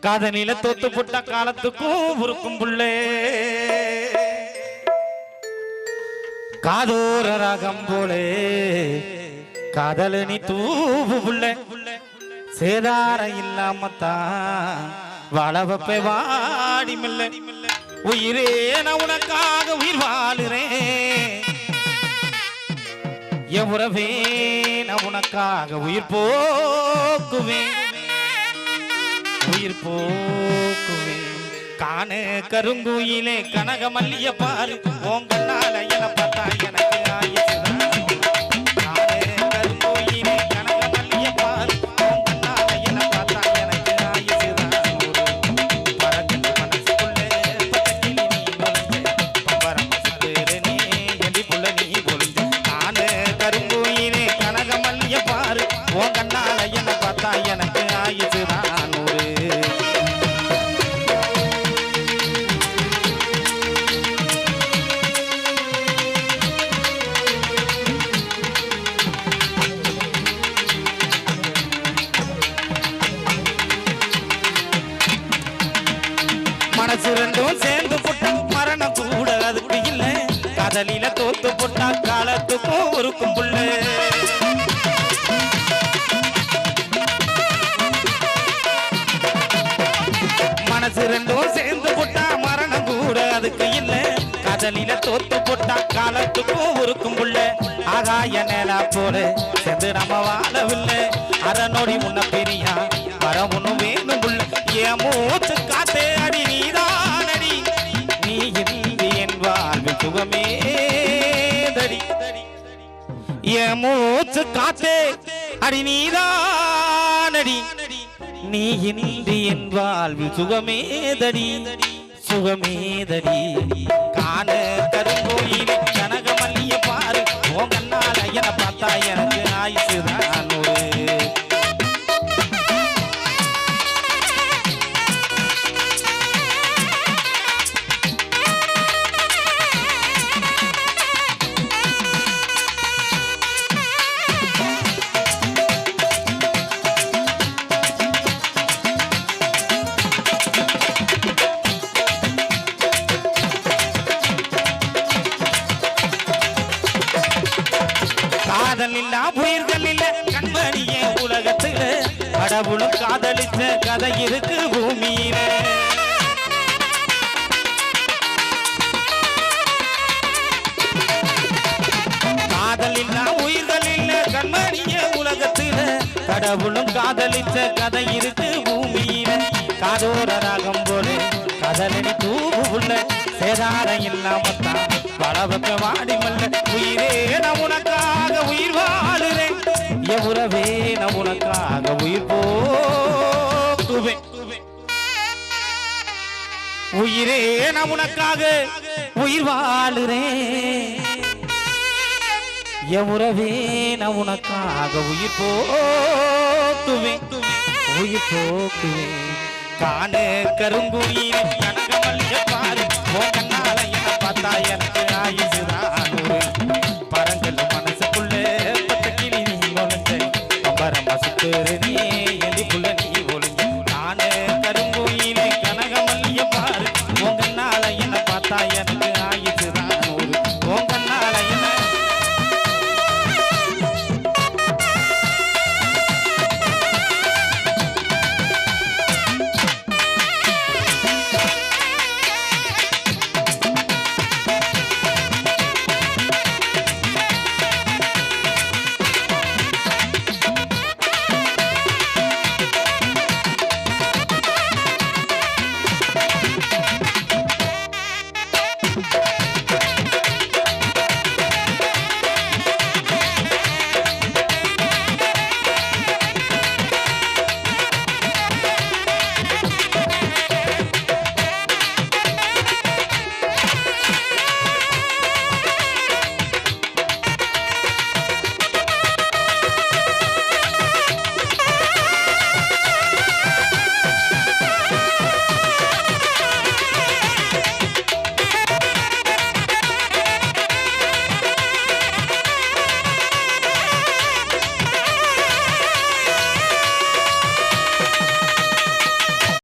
காதனில தோத்து புட்ட காலத்துக்கும் உருக்கும் புள்ளே. காதோர ரகம் போலே. காதலனி தூவு புள்ளே. சேதார இல்லாமத்தான் வளவப்பை வாடி மில்ல. உயிரே நான் உனக்காக உயிர் வாழுறேன். என் உறவே நான் உனக்காக உயிர் போக்குவேன். உயிர் போக்குவேன் காண கருங்குயிலே கனக மல்லிய பாரு உங்களால என பார்த்தா எனக்கு ஆயுசுதான் காண கண்ணா மனசு ரெண்டும் சேர்ந்து புட்டா மரணம் கூட அதுக்கு இல்லை. காதலில தோத்து போட்டா காலத்துக்கும் ஒருக்கும் புள்ளு. மனசு ரெண்டும் சேர்ந்து போட்டா மரணம் கூட அதுக்கு இல்ல. காதலில தோத்து போட்டா காலத்துக்கும் ஒருக்கும் புள்ள. ஆகாய நேலா போல சேர்ந்து நம்ம வாழவில்லை. அரை நொடி முன்ன பெரியா என் மூச்சு காத்தே. அடி நீதானடி. நீ இன்றி என் வாழ்வில் சுகமேதடி. சுகமேதடி. காண கருங்கோயிலே கனகமல்லிய பாரு. உன் கண்ணால என பார்த்தா எனக்கு இல்லா இல்ல கண்மணியே உலகத்துல. கடவுளும் காதலித்த கதை இருக்கு பூமியில. காதல் இல்லா உயிர்கள் இல்ல கண்மணியே உலகத்துல. கடவுளும் காதலித்த கதை இருக்கு பூமியில. காதோர ராகம் போல கதலடி தூவு உள்ள. சேதாரம் இல்லாமத்தான் பலவக்க வாடி மல்ல. உயிரே நான் உயிரே நான் உனக்காக உயிர் வாழுறேன். என் உறவே நான் உனக்காக உயிர் போக்குவேன். உயிர் போக்குவேன். காண எனக்கு கனகமல்லிய பாரு கண்ணால என்ன பார்த்தா எனக்கு ஆயுது